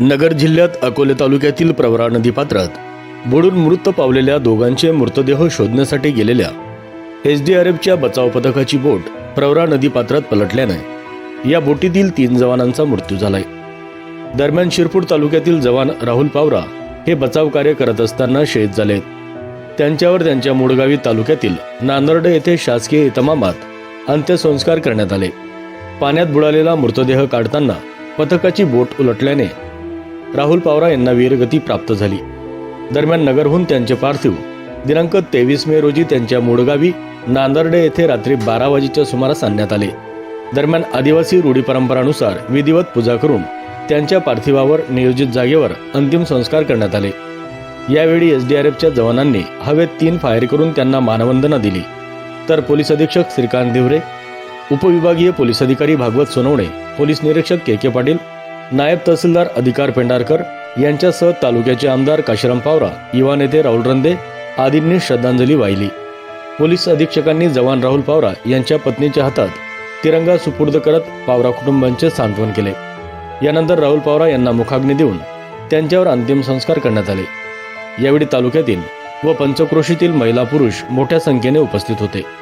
नगर जिल्ह्यात अकोले तालुक्यातील प्रवरा नदीपात्रात बुडून मृत पावलेल्या दोघांचे मृतदेह शोधण्यासाठी गेलेल्या एसडीआरएफच्या बचाव पथकाची बोट प्रवरा नदीपात्रात पलटल्याने या बोटीतील तीन जवानांचा मृत्यू झालाय. दरम्यान शिरपूर तालुक्यातील जवान राहुल पावरा हे बचाव कार्य करत असताना शहीद झाले. त्यांच्यावर त्यांच्या मूळगावी तालुक्यातील नांदर्ड येथे शासकीय इतमामात अंत्यसंस्कार करण्यात आले. पाण्यात बुडालेला मृतदेह काढताना पथकाची बोट उलटल्याने राहुल पावरा यांना वीरगती प्राप्त झाली. दरम्यान नगरहून त्यांचे पार्थिव दिनांक तेवीस मे रोजी त्यांच्या मूळगावी नांदर्डे येथे रात्री बारा वाजेच्या सुमारास आणण्यात आले. दरम्यान आदिवासी रूढी परंपरानुसार विधिवत पूजा करून त्यांच्या पार्थिवावर नियोजित जागेवर अंतिम संस्कार करण्यात आले. यावेळी एसडीआरएफच्या जवानांनी हवेत तीन फायर करून त्यांना मानवंदना दिली. तर पोलीस अधीक्षक श्रीकांत दिवरे उपविभागीय पोलीस अधिकारी भागवत सोनवणे पोलीस निरीक्षक के के पाटील नायब तहसीलदार अधिकार पेंढारकर यांच्यासह तालुक्याचे आमदार काशीराम पावरा युवा नेते राहुल रंदे आदींनी श्रद्धांजली वाहिली. पोलीस अधीक्षकांनी जवान राहुल पावरा यांच्या पत्नीच्या हातात तिरंगा सुपूर्द करत पावरा कुटुंबांचे सांत्वन केले. यानंतर राहुल पावरा यांना मुखाग्नी देऊन त्यांच्यावर अंतिम संस्कार करण्यात आले. यावेळी तालुक्यातील व पंचक्रोशीतील महिला पुरुष मोठ्या संख्येने उपस्थित होते.